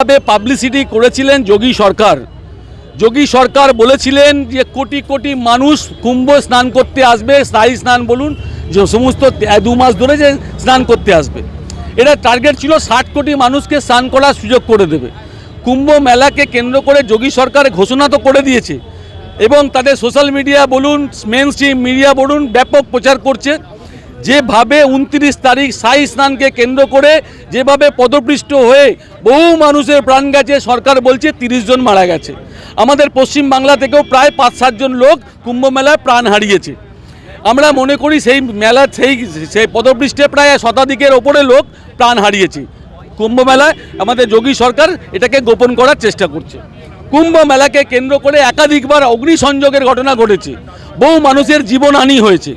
ভাবে পাবলিসিটি করেছিলেন যোগী সরকার। যোগী সরকার বলেছিলেন যে কোটি কোটি মানুষ কুম্ভ স্নান করতে আসবে, স্থায়ী স্নান বলুন, যে সমস্ত দু মাস ধরে যে স্নান করতে আসবে। এটা টার্গেট ছিল ষাট কোটি মানুষকে স্নান করার সুযোগ করে দেবে। কুম্ভ মেলাকে কেন্দ্র করে যোগী সরকার ঘোষণা তো করে দিয়েছে। এবং তাদের সোশ্যাল মিডিয়া বলুন মেন স্ট্রিম মিডিয়া বলুন, ব্যাপক প্রচার করছে। যেভাবে উনত্রিশ তারিখ সাই স্নানকে কেন্দ্র করে যেভাবে পদপৃষ্ট হয়ে বহু মানুষের প্রাণ গেছে, সরকার বলছে তিরিশ জন মারা গেছে। আমাদের পশ্চিম বাংলা থেকেও প্রায় পাঁচ সাতজন লোক কুম্ভ মেলায় প্রাণ হারিয়েছে। আমরা মনে করি সেই মেলা, সেই সেই পদপৃষ্ঠে প্রায় শতাধিকের ওপরে লোক প্রাণ হারিয়েছে। কুম্ভ মেলায় আমাদের যোগী সরকার এটাকে গোপন করার চেষ্টা করছে। কুম্ভ মেলাকে কেন্দ্র করে একাধিকবার অগ্নিসংযোগের ঘটনা ঘটেছে। বহু মানুষের জীবনহানি হয়েছে।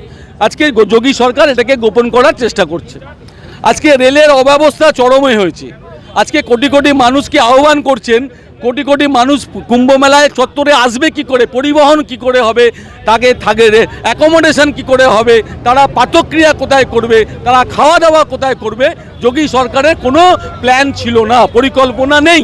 আজকে যোগী সরকার এটাকে গোপন করার চেষ্টা করছে। আজকে রেলের অব্যবস্থা চরমে হয়েছে। আজকে কোটি কোটি মানুষকে আহ্বান করছেন, কোটি কোটি মানুষ কুম্ভ মেলায় চত্বরে আসবে কি করে, পরিবহন কি করে হবে, তাকে থাকে অ্যাকোমোডেশন কি করে হবে, তারা পাঠক্রিয়া কোথায় করবে, তারা খাওয়া দাওয়া কোথায় করবে, যোগী সরকারের কোনো প্ল্যান ছিল না, পরিকল্পনা নেই।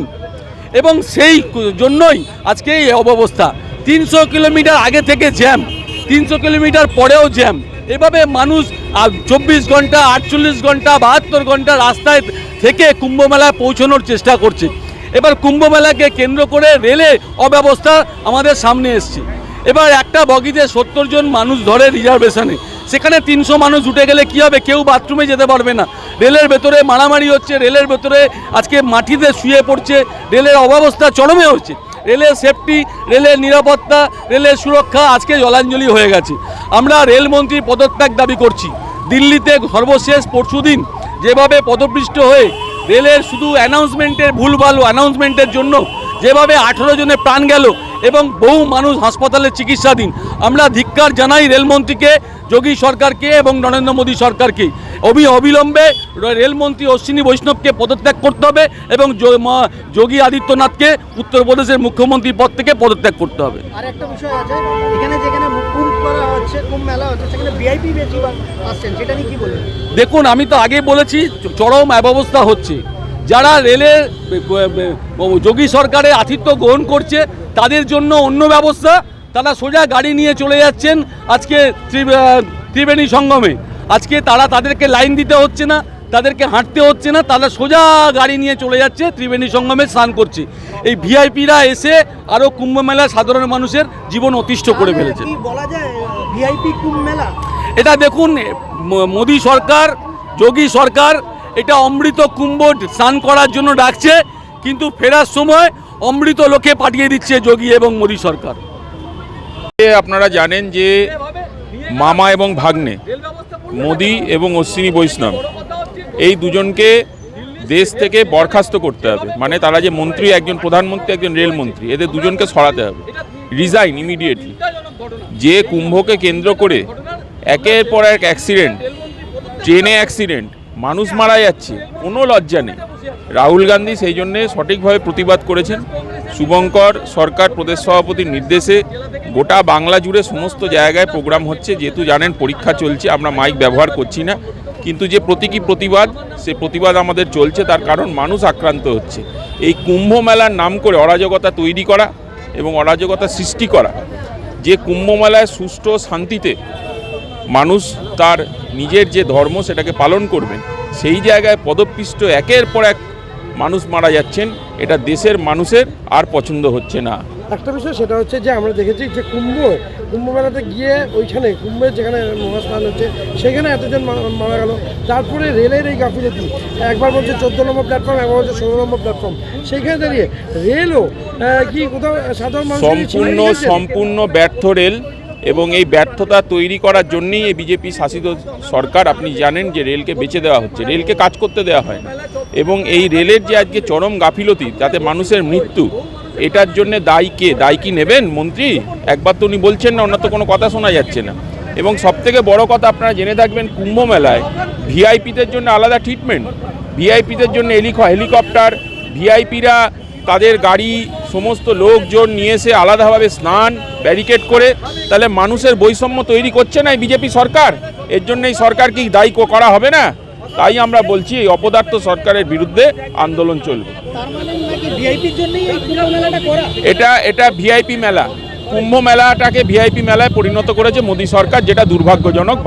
এবং সেই জন্যই আজকে এই অবস্থা তিনশো কিলোমিটার আগে থেকে জ্যাম তিনশো কিলোমিটার পরেও জ্যাম। এভাবে মানুষ চব্বিশ ঘণ্টা, আটচল্লিশ ঘণ্টা, বাহাত্তর ঘণ্টা রাস্তায় থেকে কুম্ভ মেলায় পৌঁছানোর চেষ্টা করছে। এবার কুম্ভ মেলাকে কেন্দ্র করে রেলে অব্যবস্থা আমাদের সামনে এসছে। এবার একটা বগিতে সত্তর জন মানুষ ধরে রিজার্ভেশনে। সেখানে তিনশো মানুষ উঠে গেলে কি হবে? কেউ বাথরুমে যেতে পারবে না। রেলের ভেতরে মারামারি হচ্ছে, রেলের ভেতরে আজকে মাটিতে শুয়ে পড়ছে, রেলের অব্যবস্থা চরমে হচ্ছে। রেলের সেফটি রেলের নিরাপত্তা, রেলের সুরক্ষা আজকে জলাঞ্জলি হয়ে গেছে। আমরা রেলমন্ত্রী পদত্যাগ দাবি করছি। দিল্লিতে সর্বশেষ পরশুদিন যেভাবে পদপৃষ্ট হয়ে রেলের শুধু অ্যানাউন্সমেন্টের ভুলভাল অ্যানাউন্সমেন্টের জন্য যেভাবে আঠেরো জনের প্রাণ গেল এবং বহু মানুষ হাসপাতালে চিকিৎসাধীন, আমরা ধিক্কার জানাই রেলমন্ত্রীকে যোগী সরকারকে এবং নরেন্দ্র মোদী সরকারকে। অবি অবিলম্বে রেলমন্ত্রী অশ্বিনী বৈষ্ণবকে পদত্যাগ করতে হবে এবং যোগী আদিত্যনাথকে উত্তরপ্রদেশের মুখ্যমন্ত্রী পদ থেকে পদত্যাগ করতে হবে। আর একটা বিষয় আছে এখানে যেখানে করা হচ্ছে কুম্ভ মেলা হচ্ছে সেখানে ভিআইপি বেশি আসছেন সেটা নিয়ে কি বলবেন? দেখুন আমি তো আগে বলেছি চরম অব্যবস্থা হচ্ছে। যারা রেলের যোগী সরকারের আতিথ্য গ্রহণ করছে তাদের জন্য অন্য ব্যবস্থা। তারা সোজা গাড়ি নিয়ে চলে যাচ্ছেন আজকে ত্রিবেণী সঙ্গমে। আজকে তারা তাদেরকে লাইন দিতে হচ্ছে না তাদেরকে হাঁটতে হচ্ছে না তারা সোজা গাড়ি নিয়ে চলে যাচ্ছে ত্রিবেণী সঙ্গমে স্নান করছে। এই ভিআইপিরা এসে আরও কুম্ভ মেলা সাধারণ মানুষের জীবন অতিষ্ঠ করে ফেলেছে। বলা যায় ভিআইপি কুম্ভ মেলা? এটা দেখুন মোদী সরকার যোগী সরকার এটা অমৃত কুম্ভ স্নান করার জন্য ডাকছে কিন্তু ফেরার সময় অমৃত লোকে পাঠিয়ে দিচ্ছে যোগী এবং মোদী সরকার। এ আপনারা জানেন যে মামা এবং ভাগ্নে, মোদি এবং অশ্বিনী বৈষ্ণব, এই দুজনকে দেশ থেকে বরখাস্ত করতে হবে। মানে তারা যে মন্ত্রী, একজন প্রধানমন্ত্রী, একজন রেলমন্ত্রী, এদের দুজনকে সরাতে হবে। রিজাইন ইমিডিয়েটলি যে কুম্ভকে কেন্দ্র করে একের পর এক অ্যাক্সিডেন্ট ট্রেনে অ্যাক্সিডেন্ট মানুষ মারা যাচ্ছে, কোনো লজ্জা নেই। রাহুল গান্ধী সেই জন্যে সঠিকভাবে প্রতিবাদ করেছেন। শুভঙ্কর সরকার প্রদেশ সভাপতির নির্দেশে গোটা বাংলা জুড়ে সমস্ত জায়গায় প্রোগ্রাম হচ্ছে। যেহেতু জানেন পরীক্ষা চলছে, আমরা মাইক ব্যবহার করছি না। কিন্তু যে প্রতীকী প্রতিবাদ, সে প্রতিবাদ আমাদের চলছে, তার কারণ মানুষ আক্রান্ত হচ্ছে। এই কুম্ভ মেলার নাম করে অরাজকতা তৈরি করা এবং অরাজকতা সৃষ্টি করা, যে কুম্ভ মেলায় সুষ্ঠু শান্তিতে মানুষ তার নিজের যে ধর্ম সেটাকে পালন করবেন, সেই জায়গায় পদপিষ্ট একের পর এক মানুষ মারা যাচ্ছেন। এটা দেশের মানুষের আর পছন্দ হচ্ছে না। একটা বিষয় সেটা হচ্ছে যে আমরা দেখেছি যে কুম্ভ কুম্ভ মেলাতে গিয়ে ওইখানে কুম্ভের যেখানে মহাস্নান হচ্ছে সেখানে এতজন মারা গেল। তারপরে রেলের এই গাফিলতি একবার বলছে চোদ্দ নম্বর প্ল্যাটফর্ম একবার বলছে ষোলো নম্বর প্ল্যাটফর্ম সেইখানে দাঁড়িয়ে রেলও কি কোথাও সাধারণ সম্পূর্ণ সম্পূর্ণ ব্যর্থ রেল। এবং এই ব্যর্থতা তৈরি করার জন্যই এই বিজেপি শাসিত সরকার, আপনি জানেন যে রেলকে বেঁচে দেওয়া হচ্ছে, রেলকে কাজ করতে দেওয়া হয় এবং এই রেলের যে আজকে চরম গাফিলতি যাতে মানুষের মৃত্যু, এটার জন্য দায়ী কে? দায়ী কি নেবেন মন্ত্রী? একবার তো উনি বলছেন না, ওনার তো কোনো কথা শোনা যাচ্ছে না। এবং সবথেকে বড় কথা আপনারা জেনে থাকবেন, কুম্ভ মেলায় ভিআইপিদের জন্য আলাদা ট্রিটমেন্ট ভিআইপিদের জন্য হেলিক হেলিকপ্টার ভিআইপিরা তাদের গাড়ি সমস্ত লোকজন নিয়ে এসে আলাদাভাবে স্নান ব্যারিকেড করে তাহলে মানুষের বৈষম্য তৈরি করছে না বিজেপি সরকার? এর জন্য এই সরকার কি দায়ী করা হবে না? তাই আমরা বলছি এই অপদার্থ সরকারের বিরুদ্ধে আন্দোলন চলবে। মানে এটা এটা ভিআইপি মেলা। কুম্ভ মেলাটাকে ভিআইপি মেলায় পরিণত করেছে মোদী সরকার যেটা দুর্ভাগ্যজনক